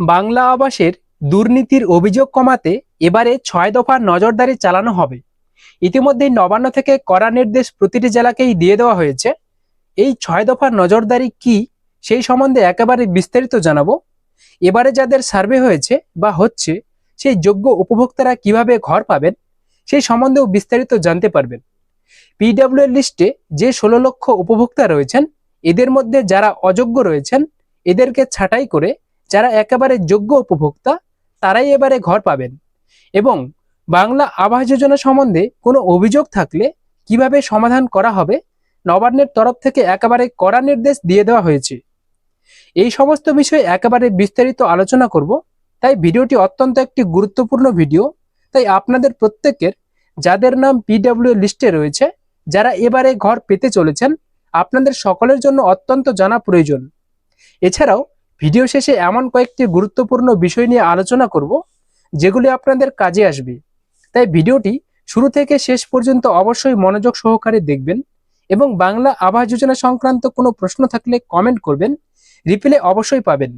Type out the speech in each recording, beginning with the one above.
বাংলা আবাসের দুর্নীতির অভিযোগ কমাতে এবারে ছয় দফার নজরদারি চালানো হবে। ইতিমধ্যেই নবান্ন থেকে কড়া নির্দেশ প্রতিটি জেলাকেই দিয়ে দেওয়া হয়েছে। এই ছয় দফার নজরদারি কি সেই সম্বন্ধে একেবারে বিস্তারিত জানাব। এবারে যাদের সার্ভে হয়েছে বা হচ্ছে, সেই যোগ্য উপভোক্তারা কীভাবে ঘর পাবেন, সেই সম্বন্ধেও বিস্তারিত জানতে পারবেন। পিডব্লিউ এর লিস্টে যে ষোলো লক্ষ উপভোক্তা রয়েছেন, এদের মধ্যে যারা অযোগ্য রয়েছেন, এদেরকে ছাঁটাই করে যারা একেবারে যোগ্য উপভোক্তা, তারাই এবারে ঘর পাবেন। এবং বাংলা আবাস যোজনা সম্বন্ধে কোনো অভিযোগ থাকলে কীভাবে সমাধান করা হবে, নবান্নের তরফ থেকে একেবারে কড়া নির্দেশ দিয়ে দেওয়া হয়েছে। এই সমস্ত বিষয়ে একেবারে বিস্তারিত আলোচনা করব, তাই ভিডিওটি অত্যন্ত একটি গুরুত্বপূর্ণ ভিডিও, তাই আপনাদের প্রত্যেকের, যাদের নাম পিডব্লিউ লিস্টে রয়েছে, যারা এবারে ঘর পেতে চলেছেন, আপনাদের সকলের জন্য অত্যন্ত জানা প্রয়োজন। এছাড়াও ভিডিও শেষে এমন কয়েকটি গুরুত্বপূর্ণ বিষয় নিয়ে আলোচনা করব, যেগুলি আপনাদের কাজে আসবে। তাই ভিডিওটি শুরু থেকে শেষ পর্যন্ত অবশ্যই মনোযোগ সহকারে দেখবেন এবং বাংলা আবাস যোজনা সংক্রান্ত কোনো প্রশ্ন থাকলে কমেন্ট করবেন, রিপ্লে অবশ্যই পাবেন।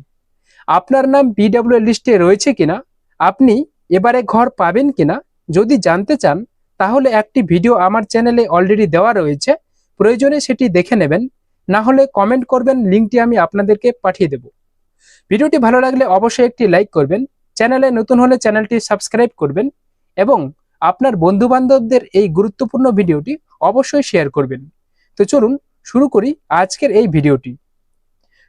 আপনার নাম পিডব্লিউ লিস্টে রয়েছে কিনা, আপনি এবারে ঘর পাবেন কিনা, যদি জানতে চান, তাহলে একটি ভিডিও আমার চ্যানেলে অলরেডি দেওয়া রয়েছে, প্রয়োজনে সেটি দেখে নেবেন, না হলে কমেন্ট করবেন, লিঙ্কটি আমি আপনাদেরকে পাঠিয়ে দেব। ভিডিওটি ভালো লাগলে অবশ্যই একটি লাইক করবেন, চ্যানেলে নতুন হলে চ্যানেলটি সাবস্ক্রাইব করবেন এবং আপনার বন্ধু বান্ধবদের এই গুরুত্বপূর্ণ ভিডিওটি অবশ্যই শেয়ার করবেন। তো চলুন শুরু করি আজকের এই ভিডিওটি।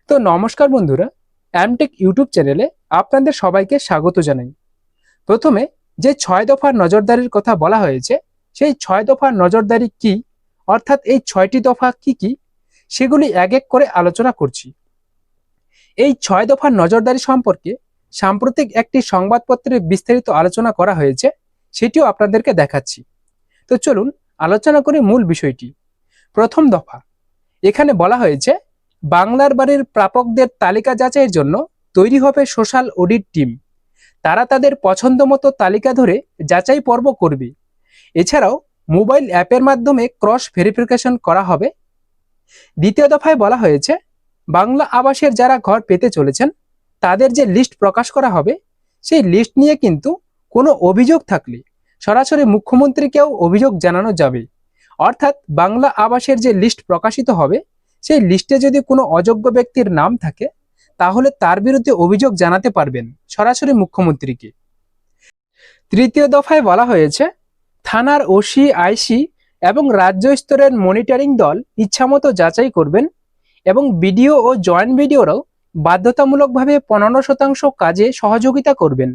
তো নমস্কার বন্ধুরা অ্যামটেক ইউটিউব চ্যানেলে আপনাদের সবাইকে স্বাগত জানাই। প্রথমে যে ছয় দফার নজরদারির কথা বলা হয়েছে, সেই ছয় দফার নজরদারি কি, অর্থাৎ এই ছয়টি দফা কি কি, সেগুলি এক এক করে আলোচনা করছি। এই ছয় দফার নজরদারি সম্পর্কে সাম্প্রতিক একটি সংবাদপত্রে বিস্তারিত আলোচনা করা হয়েছে, সেটিও আপনাদেরকে দেখাচ্ছি। তো চলুন আলোচনা করি মূল বিষয়টি। প্রথম দফা, এখানে বলা হয়েছে, বাংলার বাড়ির প্রাপকদের তালিকা যাচাইয়ের জন্য তৈরি হবে সোশ্যাল অডিট টিম। তারা তাদের পছন্দ মতো তালিকা ধরে যাচাই পর্ব করবে। এছাড়াও মোবাইল অ্যাপের মাধ্যমে ক্রস ভেরিফিকেশন করা হবে। দ্বিতীয় দফায় বলা হয়েছে বাংলা আবাসের যারা ঘর পেতে চলেছেন, তাদের যে লিস্ট প্রকাশ করা হবে, সেই লিস্ট নিয়ে কিন্তু কোনো অভিযোগ থাকলে সরাসরি মুখ্যমন্ত্রীকেও অভিযোগ জানানো যাবে। অর্থাৎ বাংলা আবাসের যে লিস্ট প্রকাশিত হবে, সেই লিস্টে যদি কোনো অযোগ্য ব্যক্তির নাম থাকে, তাহলে তার বিরুদ্ধে অভিযোগ জানাতে পারবেন সরাসরি মুখ্যমন্ত্রীকে। তৃতীয় দফায় বলা হয়েছে, থানার ওসি, আইসি এবং রাজ্য স্তরের মনিটরিং দল ইচ্ছামতো যাচাই করবেন এবং বিডিও ও জয়েন্ট বিডিওরাও বাধ্যতামূলকভাবে পনেরো শতাংশ কাজে সহযোগিতা করবেন।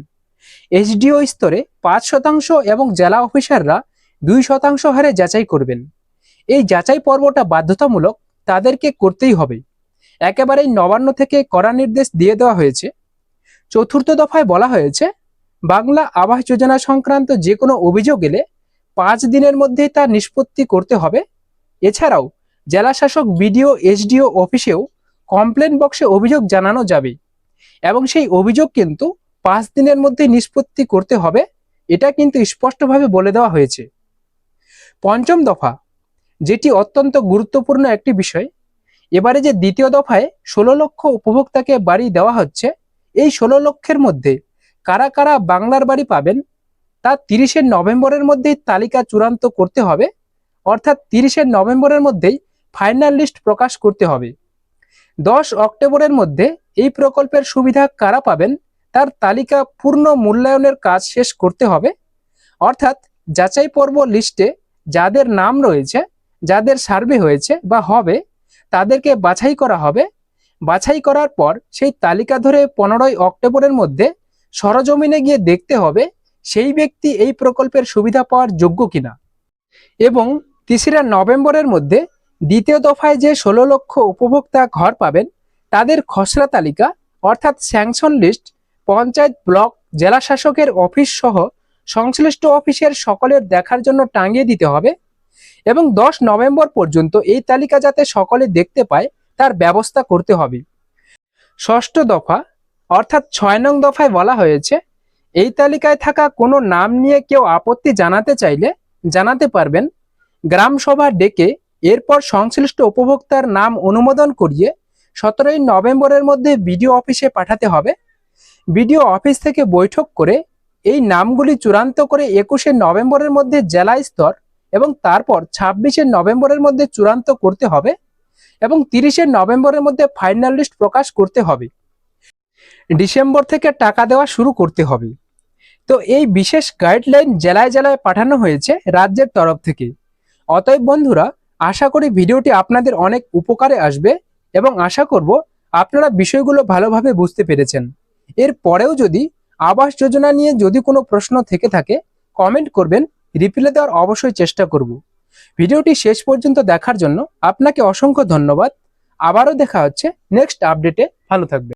এসডিও স্তরে পাঁচ শতাংশ এবং জেলা অফিসাররা দুই শতাংশ হারে যাচাই করবেন। এই যাচাই পর্বটা বাধ্যতামূলক তাদেরকে করতেই হবে। একেবারেই নবান্ন থেকে কড়া নির্দেশ দিয়ে দেওয়া হয়েছে। চতুর্থ দফায় বলা হয়েছে, বাংলা আবাস যোজনা সংক্রান্ত যে কোনো অভিযোগ এলে পাঁচ দিনের মধ্যে তা নিষ্পত্তি করতে হবে। এছাড়াও জেলা শাসক বিডিও, এসডিও অফিসেও কমপ্লেন বক্সে অভিযোগ জানানো যাবে। এবং সেই অভিযোগ কিন্তু পাঁচ দিনের মধ্যে নিষ্পত্তি করতে হবে, এটা কিন্তু স্পষ্টভাবে বলে দেওয়া হয়েছে। পঞ্চম দফা, যেটি অত্যন্ত গুরুত্বপূর্ণ একটি বিষয়, এবারে যে দ্বিতীয় দফায় ষোলো লক্ষ উপভোক্তাকে বাড়ি দেওয়া হচ্ছে, এই ষোলো লক্ষের মধ্যে কারা কারা বাংলার বাড়ি পাবেন, তা তিরিশে নভেম্বরের মধ্যেই তালিকা চূড়ান্ত করতে হবে, অর্থাৎ তিরিশে নভেম্বরের মধ্যেই ফাইনাল লিস্ট প্রকাশ করতে হবে। দশ অক্টোবরের মধ্যে এই প্রকল্পের সুবিধা কারা পাবেন তার তালিকা পূর্ণ মূল্যায়নের কাজ শেষ করতে হবে। অর্থাৎ যাচাই পর্ব লিস্টে যাদের নাম রয়েছে, যাদের সার্ভে হয়েছে বা হবে, তাদেরকে বাছাই করা হবে। বাছাই করার পর সেই তালিকা ধরে পনেরোই অক্টোবরের মধ্যে সরজমিনে গিয়ে দেখতে হবে সেই ব্যক্তি এই প্রকল্পের সুবিধা পাওয়ার যোগ্য কিনা। এবং তেসরা নভেম্বরের মধ্যে দ্বিতীয় দফায় যে ষোলো লক্ষ উপভোক্তা ঘর পাবেন, তাদের খসড়া তালিকা, অর্থাৎ স্যাংশন লিস্ট পঞ্চায়েত ব্লক, জেলা শাসকের অফিস সহ সংশ্লিষ্ট অফিসের সকলের দেখার জন্য টাঙিয়ে দিতে হবে এবং দশ নভেম্বর পর্যন্ত এই তালিকা যাতে সকলে দেখতে পায়, তার ব্যবস্থা করতে হবে। ষষ্ঠ দফা, অর্থাৎ ছয় নং দফায় বলা হয়েছে, এই তালিকায় থাকা কোনো নাম নিয়ে কেউ আপত্তি জানাতে চাইলে জানাতে পারবেন। গ্রাম সভা ডেকে এরপর সংশ্লিষ্ট উপভোক্তার নাম অনুমোদন করিয়ে সতেরোই নভেম্বরের মধ্যে বিডিও অফিসে পাঠাতে হবে। বিডিও অফিস থেকে বৈঠক করে এই নামগুলি চূড়ান্ত করে একুশে নভেম্বরের মধ্যে জেলা স্তর এবং তারপর ছাব্বিশে নভেম্বরের মধ্যে চূড়ান্ত করতে হবে এবং তিরিশে নভেম্বরের মধ্যে ফাইনাল লিস্ট প্রকাশ করতে হবে। ডিসেম্বর থেকে টাকা দেওয়া শুরু করতে হবে। তো এই বিশেষ গাইডলাইন জেলায় জেলায় পাঠানো হয়েছে রাজ্যের তরফ থেকে। অতএব বন্ধুরা আশা করি ভিডিওটি আপনাদের অনেক উপকারে আসবে এবং আশা করব আপনারা বিষয়গুলো ভালোভাবে বুঝতে পেরেছেন। এর পরেও যদি আবাস যোজনা নিয়ে যদি কোনো প্রশ্ন থেকে থাকে কমেন্ট করবেন রিপ্লাই দেওয়ার অবশ্যই চেষ্টা করব। ভিডিওটি শেষ পর্যন্ত দেখার জন্য আপনাকে অসংখ্য ধন্যবাদ। আবারও দেখা হচ্ছে নেক্সট আপডেটে ভালো থাকবে